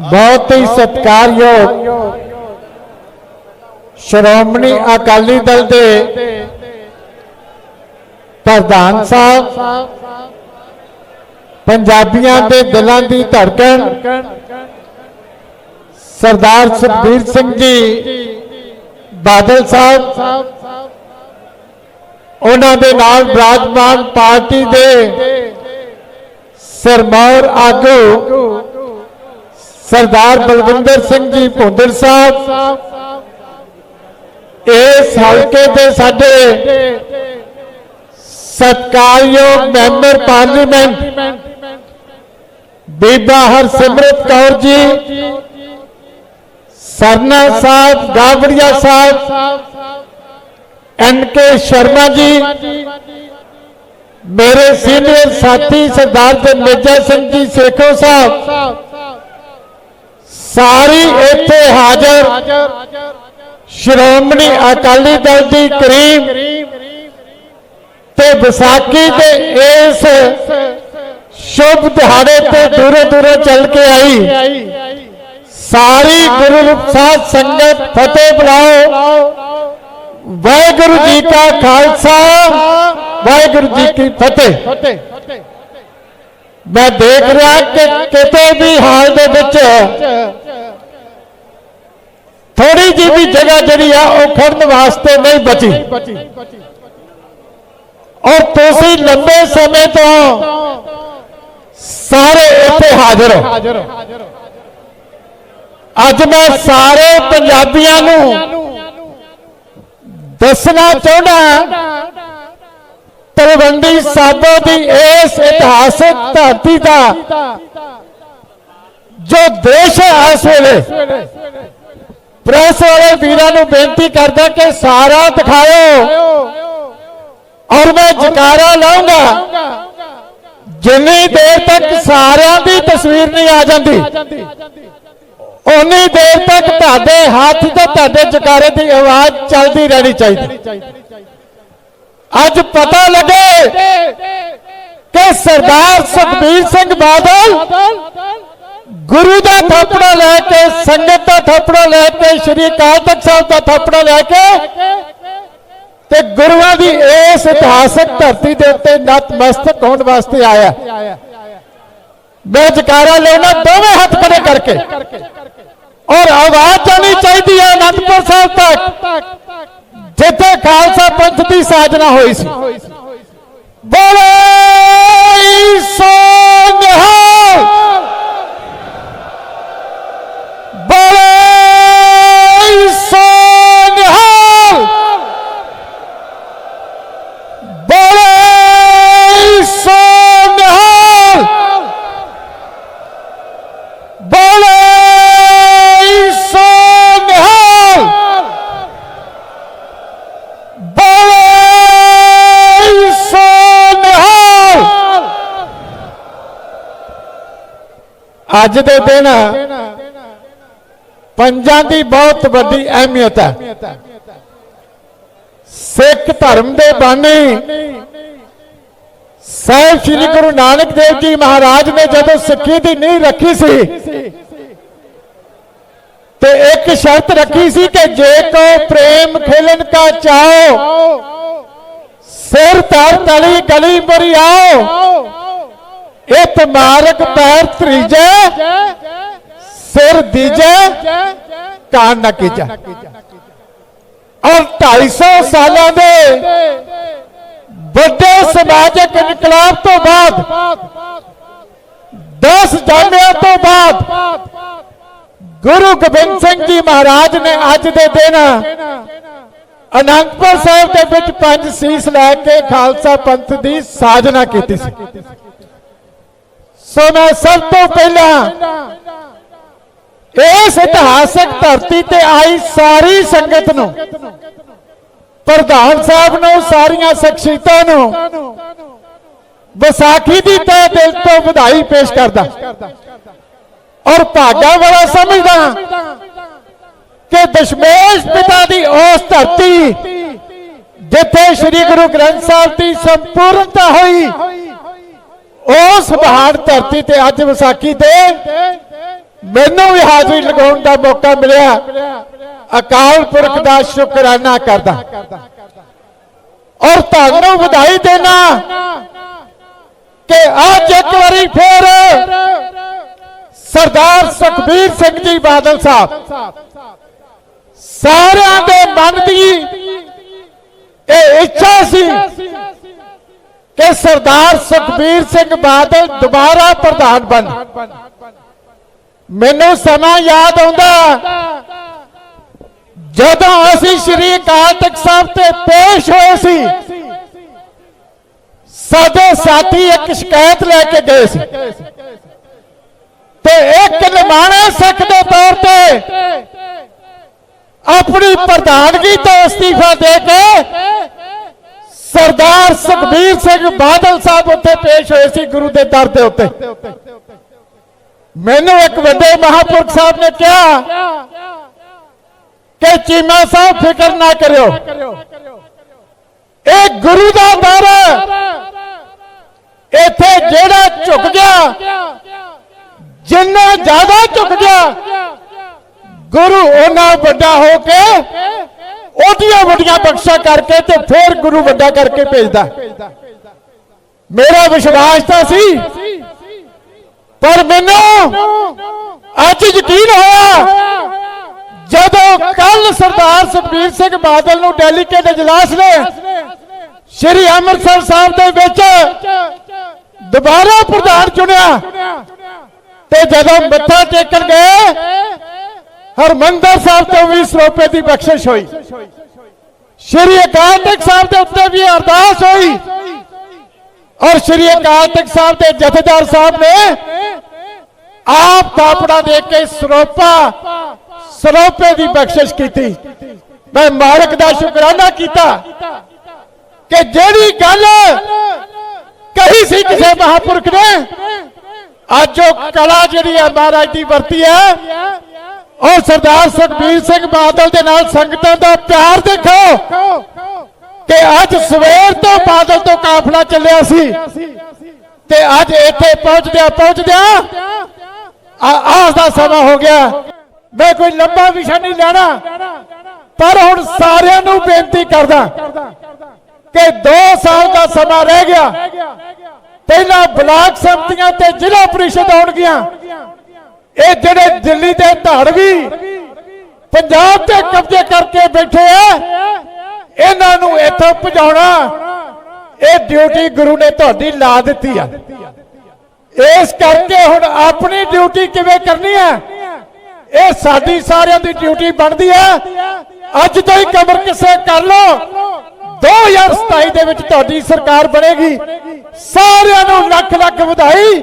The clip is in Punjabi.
ਬਹੁਤ ਹੀ ਸਤਿਕਾਰਯੋਗ ਸ਼੍ਰੋਮਣੀ ਅਕਾਲੀ ਦਲ ਦੇ ਪ੍ਰਧਾਨ ਸਾਹਿਬ, ਪੰਜਾਬੀਆਂ ਦੇ ਦਿਲਾਂ ਦੀ ਧੜਕਣ, ਸਰਦਾਰ ਸੁਖਬੀਰ ਸਿੰਘ ਜੀ, ਬਾਦਲ ਸਾਹਿਬ, ਉਹਨਾਂ ਦੇ ਨਾਲ ਬਰਾਜਮਾਨ ਪਾਰਟੀ ਦੇ ਸਰਮੌਰ ਆਗੂ ਸਰਦਾਰ ਬਲਵਿੰਦਰ ਸਿੰਘ ਜੀ ਭੁੰਦਰ ਸਾਹਿਬ ਇਸ ਹਲਕੇ ਦੇ ਸਾਡੇ ਸਤਕਾਰਯੋਗ ਮੈਂਬਰ ਪਾਰਲੀਮੈਂਟ ਬੀਬਾ ਹਰਸਿਮਰਤ ਕੌਰ ਜੀ, ਸਰਨਾ ਸਾਹਿਬ, ਗਾਵੜੀਆ ਸਾਹਿਬ, ਐਨ ਕੇ ਸ਼ਰਮਾ ਜੀ, ਮੇਰੇ ਸੀਨੀਅਰ ਸਾਥੀ ਸਰਦਾਰ ਜਨਮੇਜਾ ਸਿੰਘ ਜੀ, ਸੇਖੋ ਸਾਹਿਬ ਸਾਰੀ ਇੱਥੇ ਹਾਜ਼ਰ ਸ਼੍ਰੋਮਣੀ ਅਕਾਲੀ ਦਲ ਦੀ ਕਰੀਮ ਤੇ ਵਿਸਾਖੀ ਦੇ ਇਸ ਸ਼ੁਭ ਦਿਹਾੜੇ ਤੇ ਦੂਰੋਂ ਦੂਰੋਂ ਚੱਲ ਕੇ ਆਈ। ਸਾਰੀ ਗੁਰੂ ਸਾਹਿਬ ਸੰਗਤ ਫਤਿਹ ਬੁਲਾਓ। ਵਾਹਿਗੁਰੂ ਜੀ ਕਾ ਖਾਲਸਾ, ਵਾਹਿਗੁਰੂ ਜੀ ਕੀ ਫਤਿਹ। ਮੈਂ ਦੇਖ ਰਿਹਾ ਕਿ ਕਿਤੇ ਵੀ ਹਾਲ ਦੇ ਵਿੱਚ ਥੋੜੀ ਜਿਹੀ ਵੀ ਜਗ੍ਹਾ ਜਿਹੜੀ ਆ, ਉਹ ਖੜਨ ਵਾਸਤੇ ਨਹੀਂ ਬਚੀ। ਔਰ ਤੁਸੀਂ ਲੰਬੇ ਸਮੇਂ ਤੋਂ ਸਾਰੇ ਇੱਥੇ ਹਾਜ਼ਰ ਹੋ। ਅੱਜ ਮੈਂ ਸਾਰੇ ਪੰਜਾਬੀਆਂ ਨੂੰ ਦੱਸਣਾ ਚਾਹੁੰਦਾ ਤਲਵੰਡੀ ਸਾਬੋ ਦੀ ਇਸ ਇਤਿਹਾਸਕ ਧਰਤੀ ਦਾ ਜੋ ਦੇਸ਼ ਹੈ, ਇਸ ਵੇਲੇ ਪ੍ਰੈਸ ਵਾਲੇ ਵੀਰਾਂ ਨੂੰ ਬੇਨਤੀ ਕਰਦਾ ਕਿ ਸਾਰਾ ਦਿਖਾਓ ਔਰ ਮੈਂ ਜਕਾਰਾ ਲਾਉਂਗਾ। ਜਿੰਨੀ ਦੇਰ ਤੱਕ ਸਾਰਿਆਂ ਦੀ ਤਸਵੀਰ ਨਹੀਂ ਆ ਜਾਂਦੀ ਉਨੀ ਦੇਰ ਤੱਕ ਤੁਹਾਡੇ ਹੱਥ ਤੇ ਤੁਹਾਡੇ ਜਕਾਰੇ ਦੀ ਆਵਾਜ਼ ਚੱਲਦੀ ਰਹਿਣੀ ਚਾਹੀਦੀ। ਅੱਜ ਪਤਾ ਲੱਗੇ ਕਿ ਸਰਦਾਰ ਸੁਖਬੀਰ ਸਿੰਘ ਬਾਦਲ ਗੁਰੂ ਦਾ ਥਾਪੜਾ ਲੈ ਕੇ, ਸੰਗਤ ਦਾ ਥਾਪੜਾ ਲੈ ਕੇ, ਸ੍ਰੀ ਅਕਾਲ ਤਖਤ ਸਾਹਿਬ ਦਾ ਥਾਪੜਾ ਲੈ ਕੇ ਤੇ ਗੁਰੂਆਂ ਦੀ ਇਸ ਇਤਿਹਾਸਕ ਧਰਤੀ ਦੇ ਉੱਤੇ ਨਤਮਸਤਕ ਹੋਣ ਵਾਸਤੇ ਆਇਆ। ਮੈਂ ਜਕਾਰਾ ਲੈਣਾ, ਦੋਵੇਂ ਹੱਥ ਖੜੇ ਕਰਕੇ। ਔਰ ਆਵਾਜ਼ ਜਾਣੀ ਚਾਹੀਦੀ ਹੈ ਅਨੰਦਪੁਰ ਸਾਹਿਬ ਤੱਕ, ਜਿੱਥੇ ਖਾਲਸਾ ਪੰਥ ਦੀ ਸਾਜਨਾ ਹੋਈ ਸੀ। ਬੋਲੇ ਸੋ ਅੱਜ ਦੇ ਦਿਨ ਪੰਜਾਂ ਦੀ ਬਹੁਤ ਵੱਡੀ ਅਹਿਮੀਅਤ ਹੈ। ਸਿੱਖ ਧਰਮ ਦੇ ਬਾਣੀ ਸਾਹਿਬ ਸ੍ਰੀ ਗੁਰੂ ਨਾਨਕ ਦੇਵ ਜੀ ਮਹਾਰਾਜ ਨੇ ਜਦੋਂ ਸਿੱਖੀ ਦੀ ਨੀਂਹ ਰੱਖੀ ਸੀ ਤੇ ਇੱਕ ਸ਼ਰਤ ਰੱਖੀ ਸੀ ਕਿ ਜੇ ਕੋ ਪ੍ਰੇਮ ਖੇਲਨ ਕਾ ਚਾਓ, ਸਿਰ ਧਰ ਤਲੀ ਗਲੀ ਮਰੀ ਆਓ। ਇਤ ਮਾਰਗ ਪੈਰ ਤਰੀਜੈ, ਸਿਰ ਦੀਜੈ, ਕਾਨ ਨਾ ਕੀਜੈ। ਔਰ 250 ਸਾਲਾਂ ਦੇ ਵੱਡੇ ਸਮਾਜਿਕ ਇਨਕਲਾਬ ਤੋਂ ਬਾਅਦ 10 ਜਾਮਿਆਂ ਤੋਂ ਬਾਅਦ, ਗੁਰੂ ਗੋਬਿੰਦ ਸਿੰਘ ਜੀ ਮਹਾਰਾਜ ਨੇ ਅੱਜ ਦੇ ਦਿਨ ਅਨੰਦਪੁਰ ਸਾਹਿਬ ਦੇ ਵਿੱਚ ਪੰਜ ਸੀਸ ਲੈ ਕੇ ਖਾਲਸਾ ਪੰਥ ਦੀ ਸਾਜਨਾ ਕੀਤੀ ਸੀ। ਸੋ ਮੈਂ ਸਭ ਤੋਂ ਪਹਿਲਾਂ ਇਸ ਇਤਿਹਾਸਕ ਧਰਤੀ ਤੇ ਆਈ ਸਾਰੀ ਸੰਗਤ ਨੂੰ, ਪ੍ਰਧਾਨ ਸਾਹਿਬ ਨੂੰ, ਸਾਰੀਆਂ ਸ਼ਖਸੀਅਤਾਂ ਨੂੰ ਵਿਸਾਖੀ ਦੀ ਤਹਿ ਦਿਲ ਤੋਂ ਵਧਾਈ ਪੇਸ਼ ਕਰਦਾ ਔਰ ਭਾਗਾ ਵਾਲਾ ਸਮਝਦਾ ਕਿ ਦਸ਼ਮੇਸ਼ ਪਿਤਾ ਦੀ ਉਸ ਧਰਤੀ ਜਿੱਥੇ ਸ੍ਰੀ ਗੁਰੂ ਗ੍ਰੰਥ ਸਾਹਿਬ ਦੀ ਸੰਪੂਰਨਤਾ ਹੋਈ ਉਸ ਪਹਾੜ ਧਰਤੀ ਤੇ ਅੱਜ ਵਿਸਾਖੀ ਤੇ ਮੈਨੂੰ ਵੀ ਹਾਜ਼ਰੀ ਲਗਾਉਣ ਦਾ ਮੌਕਾ ਮਿਲਿਆ। ਅਕਾਲ ਪੁਰਖ ਦਾ ਸ਼ੁਕਰਾਨਾ ਕਰਦਾ। ਔਰ ਤੁਹਾਨੂੰ ਵਧਾਈ ਦੇਣਾ ਕਿ ਅੱਜ ਇੱਕ ਵਾਰੀ ਫੇਰ ਸਰਦਾਰ ਸੁਖਬੀਰ ਸਿੰਘ ਜੀ ਬਾਦਲ ਸਾਹਿਬ ਸਾਰਿਆਂ ਦੇ ਮਨ ਦੀ ਇਹ ਇੱਛਾ ਸੀ ਕਿ ਸਰਦਾਰ ਸੁਖਬੀਰ ਸਿੰਘ ਬਾਦਲ ਦੁਬਾਰਾ ਪ੍ਰਧਾਨ ਬਣ। ਮੈਨੂੰ ਸਮਾਂ ਯਾਦ ਆਉਂਦਾ, ਜਦੋਂ ਅਸੀਂ ਸ਼੍ਰੀ ਅਕਾਲ ਤਖਤ ਸਾਹਿਬ ਤੇ ਪੇਸ਼ ਹੋਏ ਸੀ, ਸਾਡੇ ਸਾਥੀ ਇੱਕ ਸ਼ਿਕਾਇਤ ਲੈ ਕੇ ਗਏ ਸੀ। ਤੇ ਇੱਕ ਨਿਮਾਣੇ ਸਿੱਖ ਦੇ ਤੌਰ ਤੇ ਆਪਣੀ ਪ੍ਰਧਾਨਗੀ ਤੋਂ ਅਸਤੀਫਾ ਦੇ ਕੇ ਸਰਦਾਰ ਸੁਖਬੀਰ ਸਿੰਘ ਬਾਦਲ ਸਾਹਿਬ ਉੱਥੇ ਪੇਸ਼ ਹੋਏ ਸੀ ਗੁਰੂ ਦੇ ਦਰ ਦੇ ਉੱਤੇ। ਮੈਨੂੰ ਇੱਕ ਵੱਡੇ ਮਹਾਪੁਰਖ ਸਾਹਿਬ ਨੇ ਕਿਹਾ ਕਿ ਚੀਮਾ ਸਾਹਿਬ ਫਿਕਰ ਨਾ ਕਰਿਓ। ਇਹ ਗੁਰੂ ਦਾ ਦਰ ਹੈ। ਇੱਥੇ ਜਿਹੜਾ ਝੁਕ ਗਿਆ ਜਿੰਨਾ ਜ਼ਿਆਦਾ ਝੁਕ ਗਿਆ ਗੁਰੂ ਉਹਨਾਂ ਵੱਡਾ ਹੋ ਕੇ ਉਹਦੀਆਂ ਵੱਡੀਆਂ ਬਖਸ਼ਾ ਕਰਕੇ ਤੇ ਫਿਰ ਗੁਰੂ ਵੱਡਾ ਕਰਕੇ ਭੇਜਦਾ। ਮੇਰਾ ਵਿਸ਼ਵਾਸ ਤਾਂ ਸੀ, ਪਰ ਮੈਨੂੰ ਅੱਜ ਯਕੀਨ ਹੋਇਆ, ਜਦੋਂ ਕੱਲ ਸਰਦਾਰ ਸੁਖਬੀਰ ਸਿੰਘ ਬਾਦਲ ਨੂੰ ਡੈਲੀਕੇਟ ਇਜਲਾਸ ਨੇ, ਸ਼੍ਰੀ ਅੰਮ੍ਰਿਤਸਰ ਸਾਹਿਬ ਦੇ ਵਿੱਚ ਦੁਬਾਰਾ ਪ੍ਰਧਾਨ ਚੁਣਿਆ ਤੇ ਜਦੋਂ ਮੱਥਾ ਟੇਕਣ ਗਏ ਹਰਮੰਦਰ ਸਾਹਿਬ ਤੋਂ ਵੀ ਸਰੋਪੇ ਦੀ ਬਖਸ਼ਿਸ਼ ਹੋਈ। ਸ਼੍ਰੀ ਅਕਾਲ ਤਖਤ ਸਾਹਿਬ ਦੇ ਉੱਤੇ ਵੀ ਅਰਦਾਸ ਹੋਈ। ਔਰ ਸ਼੍ਰੀ ਅਕਾਲ ਤਖਤ ਸਾਹਿਬ ਦੇ ਜਥੇਦਾਰ ਸਾਹਿਬ ਨੇ ਆਪ ਥਾਪੜਾ ਦੇ ਕੇ ਸਰੋਪਾ ਸਰੋਪੇ ਦੀ ਬਖਸ਼ਿਸ਼ ਕੀਤੀ। ਮੈਂ ਮਾਲਕ ਦਾ ਸ਼ੁਕਰਾਨਾ ਕੀਤਾ ਕਿ ਜਿਹੜੀ ਗੱਲ ਕਹੀ ਸੀ ਕਿਸੇ ਮਹਾਪੁਰਖ ਨੇ, ਅੱਜ ਉਹ ਕਲਾ ਜਿਹੜੀ ਹੈ ਮਹਾਰਾਜ ਦੀ ਵਰਤੀ ਹੈ ਔਰ ਸਰਦਾਰ ਸੁਖਬੀਰ ਸਿੰਘ ਬਾਦਲ ਦੇ ਨਾਲ ਸੰਗਤਾਂ ਦਾ ਪਿਆਰ ਦੇਖੋ ਕਿ ਅੱਜ ਸਵੇਰ ਤੋਂ ਬਾਦਲ ਤੋਂ ਕਾਫਲਾ ਚੱਲਿਆ ਸੀ ਤੇ ਅੱਜ ਇੱਥੇ ਪਹੁੰਚਦਿਆਂ ਪਹੁੰਚਦਿਆਂ ਆਸ ਦਾ ਸਮਾਂ ਹੋ ਗਿਆ। ਮੈਂ ਕੋਈ ਲੰਬਾ ਵਿਸ਼ਾ ਨਹੀਂ ਲੈਣਾ, ਪਰ ਹੁਣ ਸਾਰਿਆਂ ਨੂੰ ਬੇਨਤੀ ਕਰਦਾ ਕਿ 2 ਸਾਲ ਦਾ ਸਮਾਂ ਰਹਿ ਗਿਆ। ਪਹਿਲਾਂ ਬਲਾਕ ਸੰਮਤੀਆਂ ਤੇ ਜ਼ਿਲ੍ਹਾ ਪ੍ਰੀਸ਼ਦ ਆਉਣਗੀਆਂ। ਇਹ ਜਿਹੜੇ ਦਿੱਲੀ ਦੇ ਧਾੜਵੀ ਪੰਜਾਬ ਤੇ ਕਬਜ਼ੇ ਕਰਕੇ ਬੈਠੇ ਆ, ਇਹਨਾਂ ਨੂੰ ਇੱਥੋਂ ਭਜਾਉਣਾ, ਇਹ ਡਿਊਟੀ ਗੁਰੂ ਨੇ ਤੁਹਾਡੀ ਲਾ ਦਿੱਤੀ ਆ। ਇਸ ਕਰਕੇ ਹੁਣ ਆਪਣੀ ਡਿਊਟੀ ਕਿਵੇਂ ਕਰਨੀ ਹੈ ਇਹ ਸਾਡੀ ਸਾਰਿਆਂ ਦੀ ਡਿਊਟੀ ਬਣਦੀ ਹੈ ਅੱਜ ਤੋਂ ਹੀ ਕਮਰ ਕਿਸੇ ਕਰ ਲਓ। 2027 ਦੇ ਵਿੱਚ ਤੁਹਾਡੀ ਸਰਕਾਰ ਬਣੇਗੀ। ਸਾਰਿਆਂ ਨੂੰ ਲੱਖ ਲੱਖ ਵਧਾਈ।